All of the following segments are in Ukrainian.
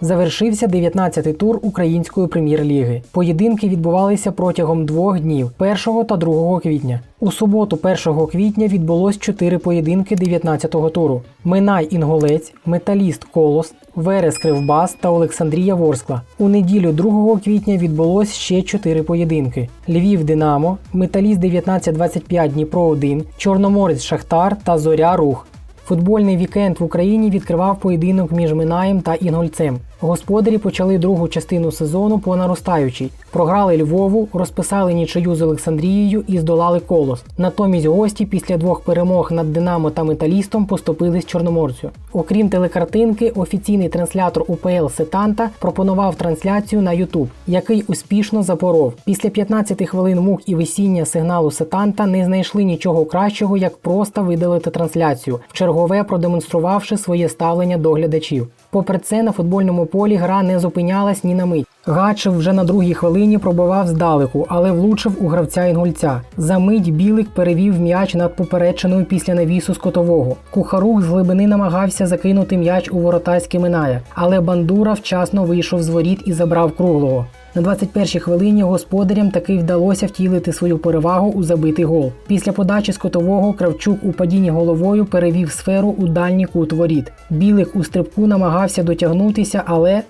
Завершився 19-й тур української прем'єр-ліги. Поєдинки відбувалися протягом двох днів 1 та 2 квітня. У суботу, 1 квітня, відбулось чотири поєдинки 19-го туру: Минай Інголець, Металіст Колос, Верес Кривбас та Олександрія Ворскла. У неділю 2 квітня відбулось ще чотири поєдинки: Львів Динамо, Металіст 1925 Дніпро 1, Чорноморець Шахтар та Зоря Рух. Футбольний вікенд в Україні відкривав поєдинок між Минаєм та Інгольцем. Господарі почали другу частину сезону по наростаючій. Програли Львову, розписали нічию з Олександрією і здолали колос. Натомість гості після двох перемог над Динамо та Металістом поступились Чорноморцю. Окрім телекартинки, офіційний транслятор УПЛ Сетанта пропонував трансляцію на Ютуб, який успішно запоров. Після 15 хвилин мук і висіння сигналу Сетанта не знайшли нічого кращого, як просто видалити трансляцію, вчергове продемонструвавши своє ставлення до глядачів. Попри це, на футбольному полі гра не зупинялась ні на мить. Гачев вже на другій хвилині пробивав здалеку, але влучив у гравця інгульця. За мить білик перевів м'яч над поперечиною після навісу скотового. Кухарук з глибини намагався закинути м'яч у воротарське Миная, але бандура вчасно вийшов з воріт і забрав круглого. На 21-й хвилині господарям таки вдалося втілити свою перевагу у забитий гол. Після подачі скотового Кравчук у падінні головою перевів сферу у дальній кут воріт. Білик у стрибку намагався дотягнутися, але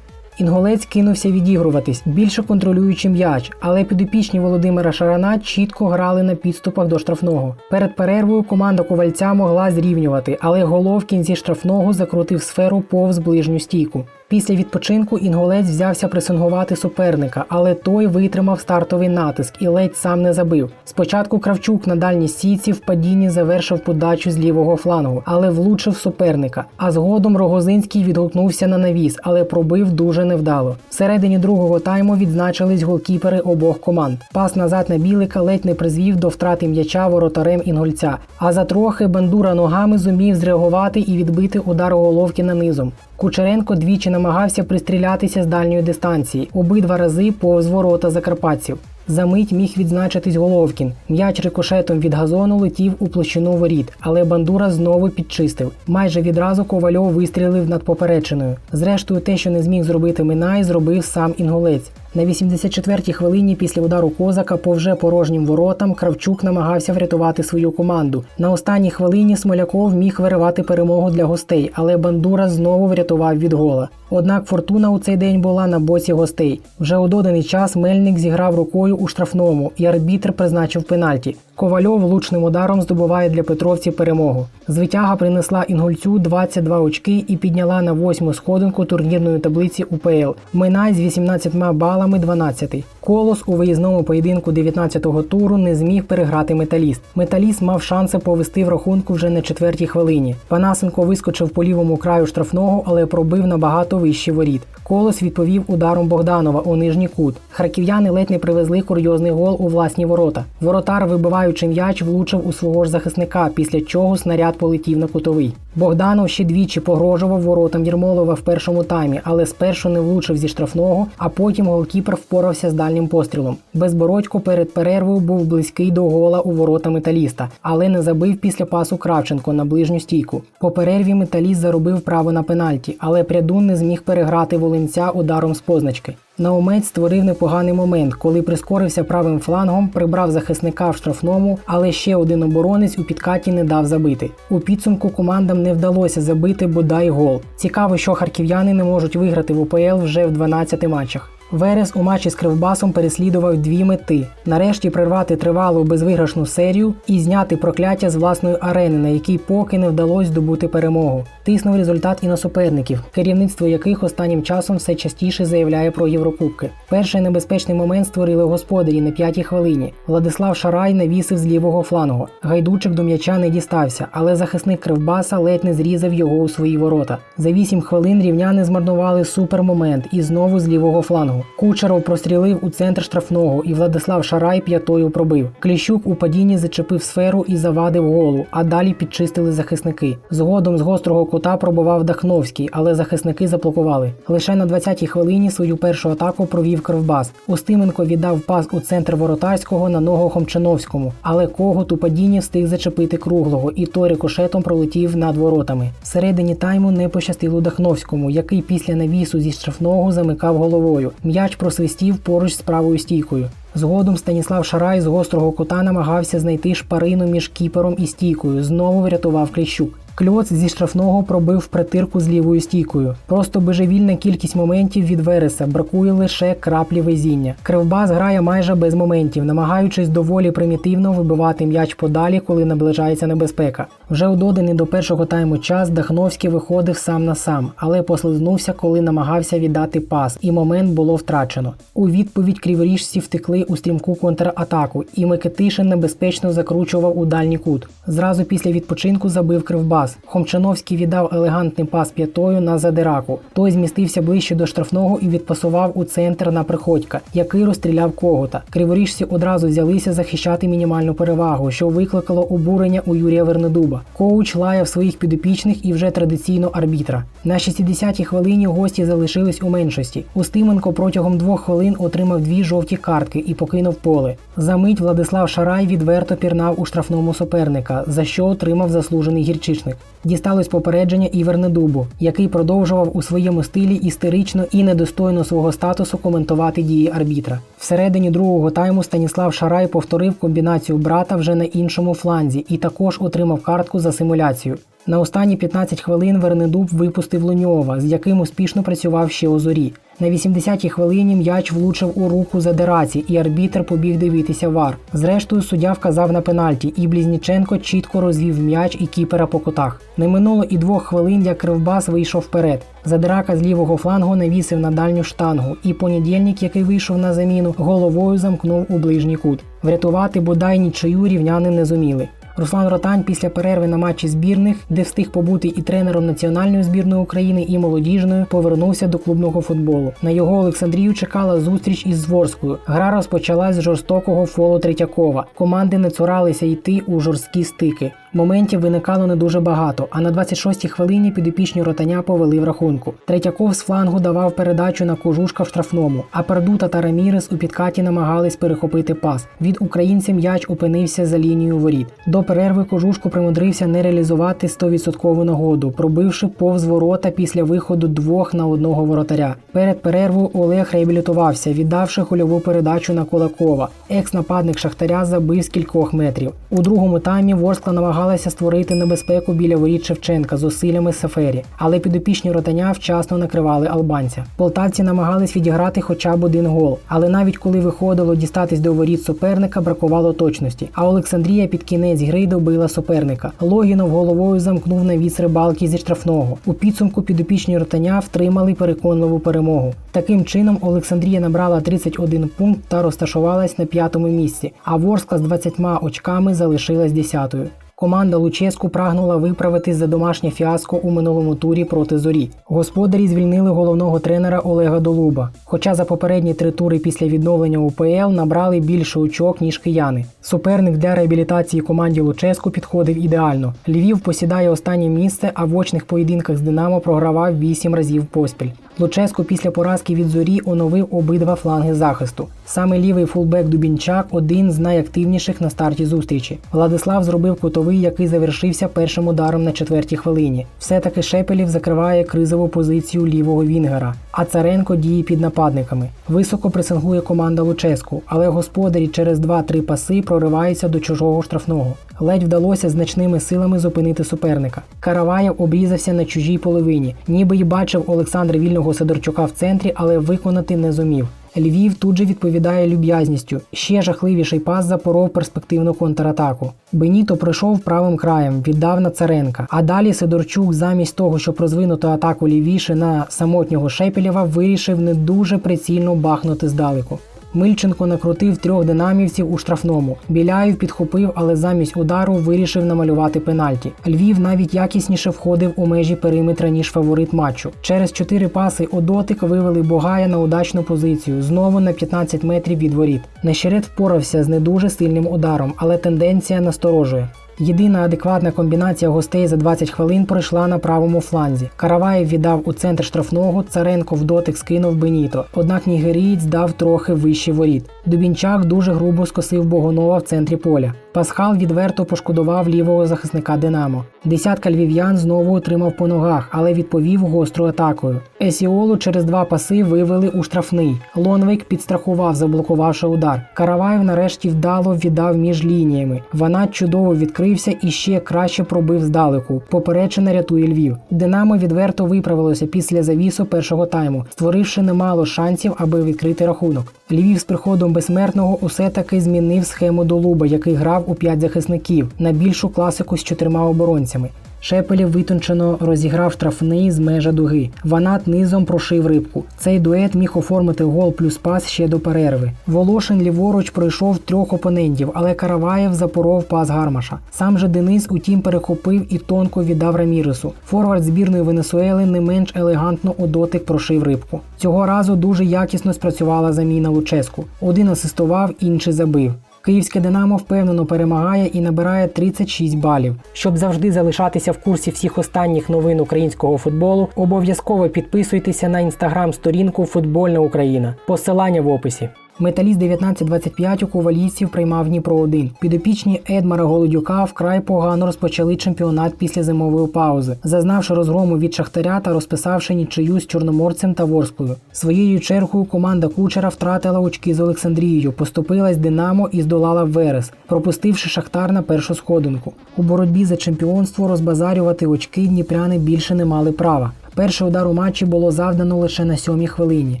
Інголець кинувся відігруватись, більше контролюючи м'яч, але підопічні Володимира Шарана чітко грали на підступах до штрафного. Перед перервою команда ковальця могла зрівнювати, але Головкін зі штрафного закрутив сферу повз ближню стійку. Після відпочинку інголець взявся пресингувати суперника, але той витримав стартовий натиск і ледь сам не забив. Спочатку Кравчук на дальній стійці в падінні завершив подачу з лівого флангу, але влучив суперника. А згодом Рогозинський відгукнувся на навіс, але пробив дуже невдало. Всередині другого тайму відзначились голкіпери обох команд. Пас назад на білика ледь не призвів до втрати м'яча воротарем інгольця. А за трохи бандура ногами зумів зреагувати і відбити удар Головкіна низом. Кучеренко двічі намагався пристрілятися з дальньої дистанції, обидва рази повз ворота закарпатців. За мить міг відзначитись Головкін. М'яч рикошетом від газону летів у площину воріт, але бандура знову підчистив. Майже відразу Ковальов вистрілив над поперечиною. Зрештою, те, що не зміг зробити Минай, зробив сам інгулець. На 84-й хвилині після удару козака по вже порожнім воротам Кравчук намагався врятувати свою команду. На останній хвилині Смоляков міг виривати перемогу для гостей, але Бандура знову врятував від гола. Однак фортуна у цей день була на боці гостей. Вже у доданий час Мельник зіграв рукою у штрафному, і арбітр призначив пенальті. Ковальов влучним ударом здобуває для петровців перемогу. Звитяга принесла інгульцю 22 очки і підняла на восьму сходинку турнірної таблиці УПЛ. Минай з 18 балами 12-й. Колос у виїзному поєдинку 19-го туру не зміг переграти металіст. Металіст мав шанси повести в рахунку вже на четвертій хвилині. Панасенко вискочив по лівому краю штрафного, але пробив набагато вищий воріт. Колос відповів ударом Богданова у нижній кут. Харків'яни ледь не привезли курйозний гол у власні ворота. Воротар, вибиваючи м'яч, влучив у свого ж захисника, після чого снаряд полетів на кутовий. Богданов ще двічі погрожував воротам Єрмолова в першому таймі, але спершу не влучив зі штрафного, а потім голкіпер впорався з дальнім пострілом. Безбородько перед перервою був близький до гола у ворота металіста, але не забив після пасу Кравченко на ближню стійку. По перерві металіст заробив право на пенальті, але прядун не зміг переграти волинця ударом з позначки. Наумець створив непоганий момент, коли прискорився правим флангом, прибрав захисника в штрафному, але ще один оборонець у підкаті не дав забити. У підсумку командам не вдалося забити бодай гол. Цікаво, що харків'яни не можуть виграти в УПЛ вже в 12 матчах. Верес у матчі з Кривбасом переслідував дві мети: нарешті прервати тривалу безвиграшну серію і зняти прокляття з власної арени, на якій поки не вдалося здобути перемогу. Тиснув результат і на суперників, керівництво яких останнім часом все частіше заявляє про Єврокубки. Перший небезпечний момент створили господарі на п'ятій хвилині. Владислав Шарай навісив з лівого флангу. Гайдучик до м'яча не дістався, але захисник Кривбаса ледь не зрізав його у свої ворота. За вісім хвилин рівняни змарнували супермомент і знову з лівого флангу. Кучеров прострілив у центр штрафного, і Владислав Шарай п'ятою пробив. Кліщук у падінні зачепив сферу і завадив голу, а далі підчистили захисники. Згодом з гострого кута пробував Дахновський, але захисники заблокували. Лише на 20-й хвилині свою першу атаку провів Кривбас. Устименко віддав пас у центр воротарського на ногу Хомчановському, але когут у падінні встиг зачепити круглого, і той рикошетом пролетів над воротами. Всередині тайму не пощастило Дахновському, який після навісу зі штрафного замикав головою. М'яч просвистів поруч з правою стійкою. Згодом Станіслав Шарай з гострого кута намагався знайти шпарину між кіпером і стійкою. Знову врятував Кліщук. Кльоц зі штрафного пробив притирку з лівою стійкою. Просто божевільна кількість моментів від Вереса, бракує лише краплі везіння. Кривбас грає майже без моментів, намагаючись доволі примітивно вибивати м'яч подалі, коли наближається небезпека. Вже у доданий до першого тайму час Дахновський виходив сам на сам, але послизнувся, коли намагався віддати пас, і момент було втрачено. У відповідь криворіжці втекли у стрімку контратаку, і Микитишин небезпечно закручував у дальній кут. Зразу після відпочинку забив кривбас. Хомчановський віддав елегантний пас п'ятою на задираку. Той змістився ближче до штрафного і відпасував у центр на приходька, який розстріляв когота. Криворіжці одразу взялися захищати мінімальну перевагу, що викликало обурення у Юрія Вернедуба. Коуч лаяв своїх підопічних і вже традиційно арбітра. На 60-й хвилині гості залишились у меншості. Устименко протягом двох хвилин отримав дві жовті картки і покинув поле. За мить Владислав Шарай відверто пірнав у штрафному суперника, за що отримав заслужений гірчичник. Дісталось попередження і Вернедубу, який продовжував у своєму стилі істерично і недостойно свого статусу коментувати дії арбітра. Всередині другого тайму Станіслав Шарай повторив комбінацію брата вже на іншому фланзі і також отримав картку за симуляцію. На останні 15 хвилин Вернедуб випустив Луньова, з яким успішно працював ще у зорі. На 80-й хвилині м'яч влучив у руку Задераці, і арбітр побіг дивитися вар. Зрештою, суддя вказав на пенальті, і Блізніченко чітко розвів м'яч і кіпера по котах. Не минуло і двох хвилин, як Кривбас вийшов вперед. Задирака з лівого флангу навісив на дальню штангу, і понедільник, який вийшов на заміну, головою замкнув у ближній кут. Врятувати бодай нічию рівняни не зуміли. Руслан Ротань після перерви на матчі збірних, де встиг побути і тренером національної збірної України, і молодіжною, повернувся до клубного футболу. На його Олександрію чекала зустріч із Зворською. Гра розпочалась з жорстокого фолу Третьякова. Команди не цуралися йти у жорсткі стики. Моментів виникало не дуже багато, а на 26-й хвилині підопічні ротаня повели в рахунку. Третьяков з флангу давав передачу на кожушка в штрафному, а Пердута та Рамірес у підкаті намагались перехопити пас. Від українця м'яч опинився за лінією воріт. До перерви кожушко примудрився не реалізувати 100% нагоду, пробивши повз ворота після виходу двох на одного воротаря. Перед перервою Олег реабілітувався, віддавши гольову передачу на Кулакова. Екс-нападник Шахтаря забив з кількох метрів. У другому таймі Ворскла намагалася створити небезпеку біля воріт Шевченка з усиллями Сафері, але підопічні ротаня вчасно накривали албанця. Полтавці намагались відіграти хоча б один гол, але навіть коли виходило дістатись до воріт суперника, бракувало точності. А Олександрія під кінець гри добила суперника. Логінов головою замкнув навіс рибалки зі штрафного. У підсумку підопічні ротаня втримали переконливу перемогу. Таким чином Олександрія набрала 31 пункт та розташувалась на п'ятому місці, а Ворскла з 20 очками залишилась десятою. Команда Луческу прагнула виправити за домашнє фіаско у минулому турі проти зорі. Господарі звільнили головного тренера Олега Долуба. Хоча за попередні три тури після відновлення УПЛ набрали більше очок, ніж кияни. Суперник для реабілітації команді Луческу підходив ідеально. Львів посідає останнє місце, а в очних поєдинках з Динамо програвав 8 разів поспіль. Луческо після поразки від зорі оновив обидва фланги захисту. Саме лівий фулбек Дубінчак один з найактивніших на старті зустрічі. Владислав зробив кутовий, який завершився першим ударом на четвертій хвилині. Все-таки Шепелів закриває кризову позицію лівого Вінгера, а Царенко діє під нападниками. Високо пресингує команда Луческу, але господарі через 2-3 паси прориваються до чужого штрафного. Ледь вдалося значними силами зупинити суперника. Караваєв обрізався на чужій половині, ніби й бачив Олександра Вільного Сидорчука в центрі, але виконати не зумів. Львів тут же відповідає люб'язністю. Ще жахливіший пас запоров перспективну контратаку. Беніто пройшов правим краєм, віддав на Царенка. А далі Сидорчук, замість того, щоб розвинути атаку лівіше на самотнього Шепелєва, вирішив не дуже прицільно бахнути здалеку. Мильченко накрутив трьох динамівців у штрафному. Біляєв підхопив, але замість удару вирішив намалювати пенальті. Львів навіть якісніше входив у межі периметра ніж фаворит матчу. Через чотири паси у дотик вивели Богая на удачну позицію, знову на 15 метрів від воріт. Нещерет впорався з не дуже сильним ударом, але тенденція насторожує. Єдина адекватна комбінація гостей за 20 хвилин пройшла на правому фланзі. Караваєв віддав у центр штрафного, Царенко в дотик скинув Беніто. Однак нігерієць дав трохи вище воріт. Дубінчак дуже грубо скосив Богонова в центрі поля. Пасхал відверто пошкодував лівого захисника Динамо. Десятка львів'ян знову отримав по ногах, але відповів гострою атакою. Есіолу через два паси вивели у штрафний. Лонвейк підстрахував, заблокувавши удар. Караваєв нарешті вдало віддав між лініями. Вона чудово відкрився і ще краще пробив здалеку. Поперечина рятує Львів. Динамо відверто виправилося після завісу першого тайму, створивши немало шансів, аби відкрити рахунок. Львів з приходом безсмертного усе таки змінив схему Долуба, який грав у п'ять захисників на більшу класику з чотирма оборонцями. Шепелів витончено розіграв штрафний з межа дуги. Ванат низом прошив рибку. Цей дует міг оформити гол плюс пас ще до перерви. Волошин ліворуч пройшов трьох опонентів, але Караваєв запоров пас Гармаша. Сам же Денис, утім, перехопив і тонко віддав Раміресу. Форвард збірної Венесуели не менш елегантно у дотик прошив рибку. Цього разу дуже якісно спрацювала заміна Луческу. Один асистував, інший забив. Київське Динамо впевнено перемагає і набирає 36 балів. Щоб завжди залишатися в курсі всіх останніх новин українського футболу, обов'язково підписуйтеся на інстаграм-сторінку Футбольна Україна. Посилання в описі. Металіст 1925 у ковалійців приймав Дніпро 1 Підопічні Едмара Голодюка вкрай погано розпочали чемпіонат після зимової паузи, зазнавши розгрому від Шахтаря та розписавши нічию з Чорноморцем та Ворською. Своєю чергою команда Кучера втратила очки з Олександрією, поступилась Динамо і здолала Верес, пропустивши Шахтар на першу сходинку. У боротьбі за чемпіонство розбазарювати очки дніпряни більше не мали права. Перший удар у матчі було завдано лише на сьомій хвилині.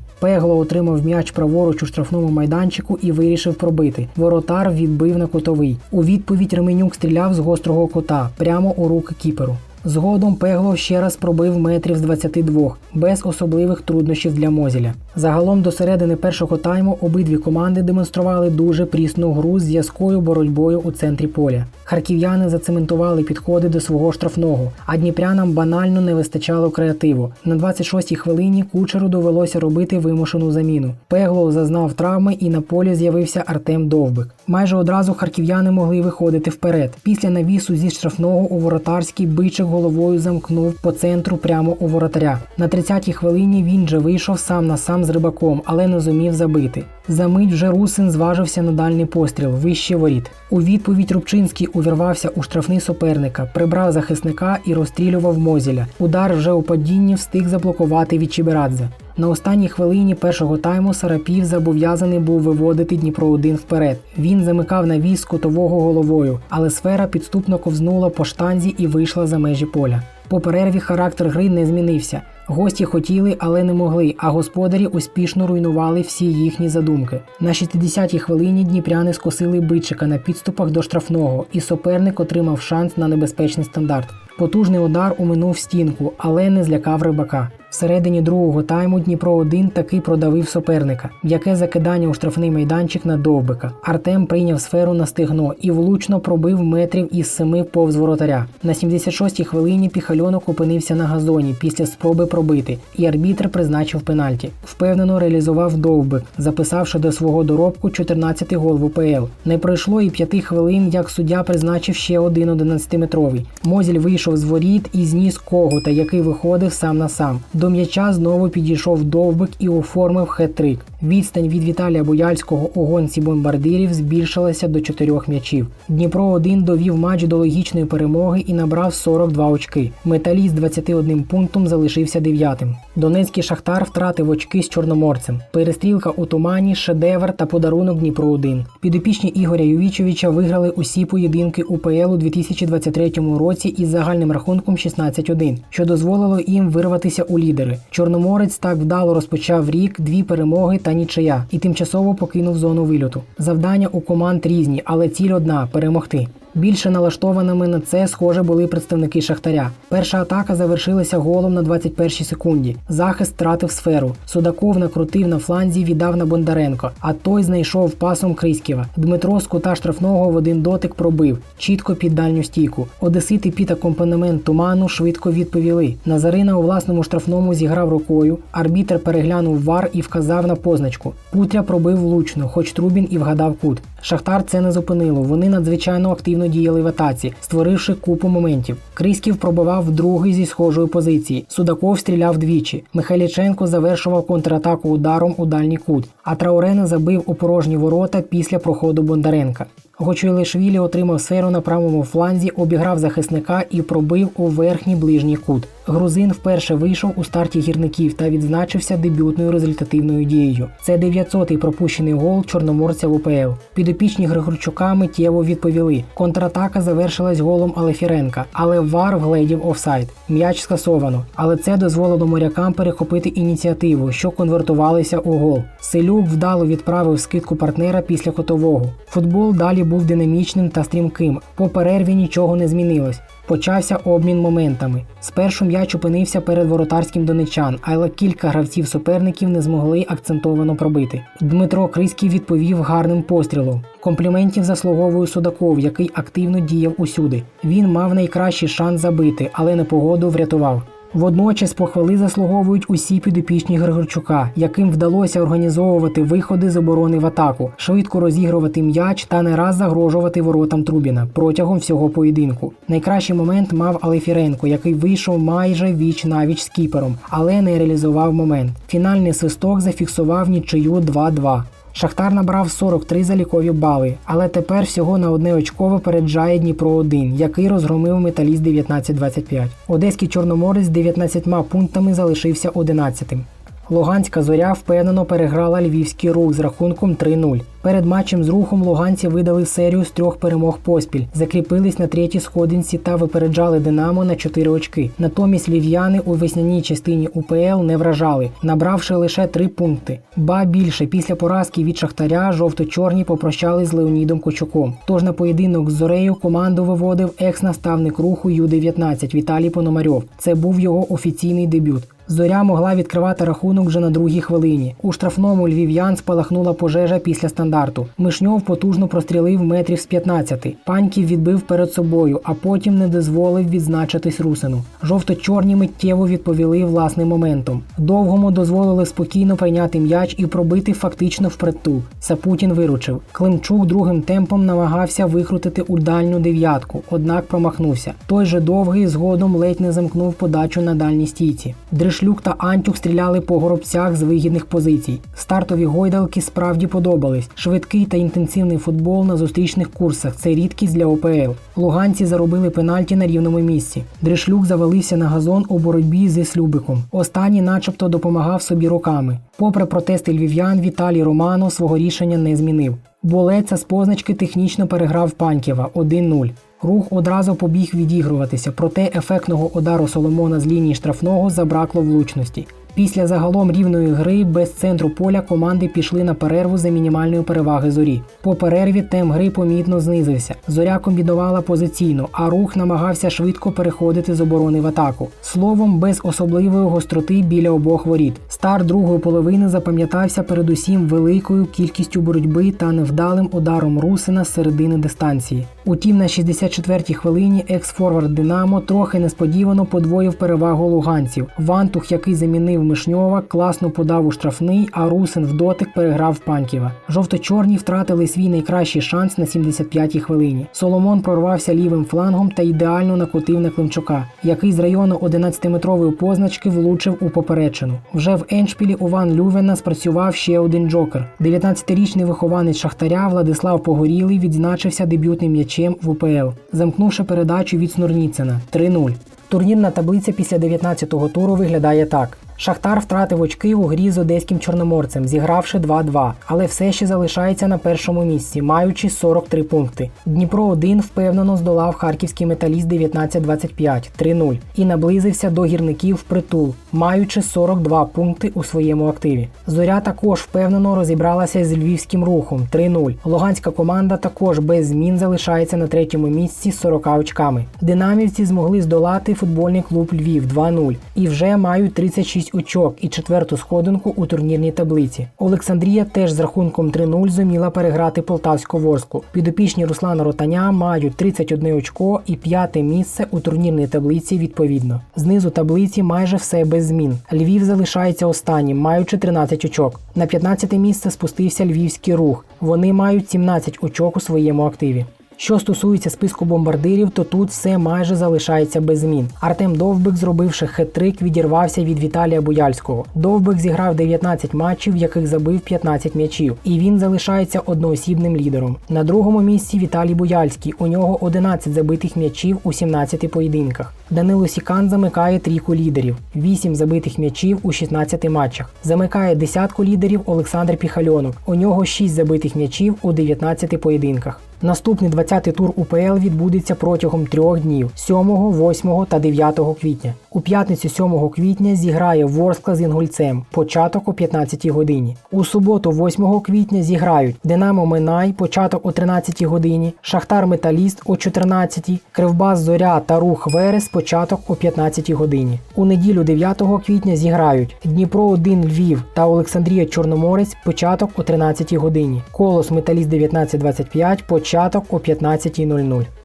Пегло отримав м'яч праворуч у штрафному майданчику і вирішив пробити. Воротар відбив на кутовий. У відповідь Ременюк стріляв з гострого кота прямо у руки кіперу. Згодом Пеглов ще раз пробив метрів з 22, без особливих труднощів для Мозіля. Загалом до середини першого тайму обидві команди демонстрували дуже прісну гру з зв'язкою боротьбою у центрі поля. Харків'яни зацементували підходи до свого штрафного, а дніпрянам банально не вистачало креативу. На 26-й хвилині кучеру довелося робити вимушену заміну. Пеглов зазнав травми і на полі з'явився Артем Довбик. Майже одразу харків'яни могли виходити вперед. Після навісу зі штрафного у воротарський бичик головою замкнув по центру прямо у воротаря. На 30-й хвилині він же вийшов сам на сам з рибаком, але не зумів забити. За мить вже Русин зважився на дальний постріл вище воріт. У відповідь Рубчинський увірвався у штрафний суперника, прибрав захисника і розстрілював Мозіля. Удар вже у падінні встиг заблокувати від Чіберадзе. На останній хвилині першого тайму Сарапів зобов'язаний був виводити Дніпро 1 вперед. Він замикав навіс кутового головою, але сфера підступно ковзнула по штанзі і вийшла за межі поля. По перерві характер гри не змінився. Гості хотіли, але не могли, а господарі успішно руйнували всі їхні задумки. На 60-й хвилині дніпряни скосили бичика на підступах до штрафного, і суперник отримав шанс на небезпечний стандарт. Потужний удар уминув стінку, але не злякав рибака. Всередині другого тайму Дніпро 1 таки продавив суперника, яке закидання у штрафний майданчик на довбика. Артем прийняв сферу на стегно і влучно пробив метрів із семи повз воротаря. На 76-й хвилині піхальонок опинився на газоні після спроби пробити, і арбітр призначив пенальті. Впевнено реалізував довбик, записавши до свого доробку 14-й гол в УПЛ. Не пройшло і п'яти хвилин, як суддя призначив ще один 11-метровий. Мозіль вийшов з воріт і зніс когута, який виходив сам на сам. До м'яча знову підійшов довбик і оформив хет-трик. Відстань від Віталія Бояльського у гонці бомбардирів збільшилася до чотирьох м'ячів. Дніпро 1 довів матч до логічної перемоги і набрав 42 очки. Металіст з 21 пунктом залишився дев'ятим. Донецький шахтар втратив очки з чорноморцем. Перестрілка у тумані, шедевр та подарунок Дніпро 1 Підопічні Ігоря Ювічовича виграли усі поєдинки УПЛ у 2023 році із загальним рахунком 16-1, що дозволило їм вирватися у лідери. Чорноморець так вдало розпочав рік, дві перемоги та нічия, і тимчасово покинув зону вильоту. Завдання у команд різні, але ціль одна перемогти. Більше налаштованими на це, схоже, були представники Шахтаря. Перша атака завершилася голом на 21-й секунді. Захист втратив сферу. Судаков накрутив на фланзі, віддав на Бондаренко, а той знайшов пасом Криськіва. Дмитро з кута штрафного в один дотик пробив, чітко під дальню стійку. Одесити під акомпанемент туману швидко відповіли. Назарина у власному штрафному зіграв рукою. Арбітер переглянув вар і вказав на позначку. Путря пробив влучно, хоч Трубін і вгадав кут. Шахтар це не зупинило. Вони надзвичайно активно діяли в атаці, створивши купу моментів. Криськів пробивав другий зі схожої позиції. Судаков стріляв двічі. Михайліченко завершував контратаку ударом у дальній кут. А Траурена забив у порожні ворота після проходу Бондаренка. Гочуйлишвілі отримав сферу на правому фланзі, обіграв захисника і пробив у верхній ближній кут. Грузин вперше вийшов у старті гірників та відзначився дебютною результативною дією. Це 900-й пропущений гол чорноморця в УПЛ. Підопічні Григорчука миттєво відповіли. Контратака завершилась голом Алефіренка, але вар вгледів офсайд. М'яч скасовано, але це дозволило морякам перехопити ініціативу, що конвертувалися у гол. Селюк вдало відправив скидку партнера після котового. Футбол далі був динамічним та стрімким. По перерві нічого не змінилось. Почався обмін моментами. Спершу м'яч опинився перед воротарським донечан, але кілька гравців суперників не змогли акцентовано пробити. Дмитро Криський відповів гарним пострілом. Компліментів заслуговує Судаков, який активно діяв усюди. Він мав найкращий шанс забити, але непогоду врятував. Водночас похвали заслуговують усі підопічні Григорчука, яким вдалося організовувати виходи з оборони в атаку, швидко розігрувати м'яч та не раз загрожувати воротам Трубіна протягом всього поєдинку. Найкращий момент мав Алефіренко, який вийшов майже віч навіч з кіпером, але не реалізував момент. Фінальний свисток зафіксував нічию 2-2. Шахтар набрав 43 залікові бали, але тепер всього на одне очко переджає Дніпро 1 який розгромив металіст 19-25. Одеський чорноморець з 19 пунктами залишився 11-тим. Луганська зоря впевнено переграла львівський рух з рахунком 3-0. Перед матчем з рухом луганці видали серію з трьох перемог поспіль, закріпились на третій сходинці та випереджали Динамо на 4 очки. Натомість львів'яни у весняній частині УПЛ не вражали, набравши лише 3 пункти. Ба більше після поразки від Шахтаря жовто-чорні попрощались з Леонідом Кочуком. Тож на поєдинок з Зорею команду виводив екс-наставник руху Ю-19 Віталій Пономарьов. Це був його офіційний дебют. Зоря могла відкривати рахунок вже на другій хвилині. У штрафному львів'ян спалахнула пожежа після стандарту. Мишньов потужно прострілив метрів з 15. Паньків відбив перед собою, а потім не дозволив відзначитись русину. Жовто-чорні миттєво відповіли власним моментом. Довгому дозволили спокійно прийняти м'яч і пробити фактично впритул. Сапутін виручив. Климчук другим темпом намагався викрутити у дальню дев'ятку, однак промахнувся. Той же довгий згодом ледь не замкнув подачу на дальній стійці. Дришлюк та Антюх стріляли по горобцях з вигідних позицій. Стартові гойдалки справді подобались. Швидкий та інтенсивний футбол на зустрічних курсах це рідкість для ОПЛ. Луганці заробили пенальті на рівному місці. Дришлюк завалився на газон у боротьбі зі Слюбиком. Останній, начебто, допомагав собі руками. Попри протести львів'ян, Віталій Романо свого рішення не змінив. Болеца з позначки технічно переграв Панькєва 1-0. Рух одразу побіг відігруватися, проте ефектного удару Соломона з лінії штрафного забракло влучності. Після загалом рівної гри без центру поля команди пішли на перерву за мінімальної переваги зорі. По перерві темп гри помітно знизився. Зоря комбінувала позиційно, а рух намагався швидко переходити з оборони в атаку. Словом, без особливої гостроти біля обох воріт. Старт другої половини запам'ятався передусім великою кількістю боротьби та невдалим ударом Русина з середини дистанції. Утім, на 64-й хвилині екс-форвард Динамо трохи несподівано подвоїв перевагу луганців. Вантух, який замінив Мишньова, класно подав у штрафний, а Русин в дотик переграв Панківа. Жовто-чорні втратили свій найкращий шанс на 75-й хвилині. Соломон прорвався лівим флангом та ідеально накотив на Климчука, який з району 11-метрової позначки влучив у поперечину. Вже в Еншпілі у Ван Лювена спрацював ще один джокер. 19-річний вихованець Шахтаря Владислав Погорілий відзначився дебютним м'ячем в УПЛ, замкнувши передачу від Снурніцина 3-0. Турнірна таблиця після 19-го туру виглядає так: Шахтар втратив очки у грі з одеським чорноморцем, зігравши 2-2, але все ще залишається на першому місці, маючи 43 пункти. Дніпро 1 впевнено здолав харківський металіст 19-25 3-0 і наблизився до гірників впритул, маючи 42 пункти у своєму активі. Зоря також впевнено розібралася з львівським рухом 3-0. Луганська команда також без змін залишається на третьому місці з 40 очками. Динамівці змогли здолати футбольний клуб Львів 2-0 і вже мають 36 очок і четверту сходинку у турнірній таблиці. Олександрія теж з рахунком 3-0 зуміла переграти Полтавську Ворску. Підопічні Руслана Ротаня мають 31 очко і п'яте місце у турнірній таблиці відповідно. Знизу таблиці майже все без змін. Львів залишається останнім, маючи 13 очок. На 15 місце спустився львівський рух. Вони мають 17 очок у своєму активі. Що стосується списку бомбардирів, то тут все майже залишається без змін. Артем Довбик, зробивши хет-трик, відірвався від Віталія Буяльського. Довбик зіграв 19 матчів, в яких забив 15 м'ячів, і він залишається одноосібним лідером. На другому місці Віталій Буяльський. У нього 11 забитих м'ячів у 17 поєдинках. Данило Сікан замикає трійку лідерів, 8 забитих м'ячів у 16 матчах. Замикає десятку лідерів Олександр Піхальонок. У нього 6 забитих м'ячів у 19 поєдинках. Наступний 20-й тур УПЛ відбудеться протягом трьох днів 7, 8 та 9 квітня. У п'ятницю 7 квітня зіграє Ворскла з Інгульцем, початок о 15-й годині. У суботу, 8 квітня, зіграють Динамо Минай, початок о 13-й годині, Шахтар Металіст о 14-й, Кривбас Зоря та Рух Верес, початок о 15 годині. У неділю 9 квітня зіграють Дніпро 1 Львів та Олександрія Чорноморець, початок о 13 годині. Колос Металіст 1925, початок о 15.00.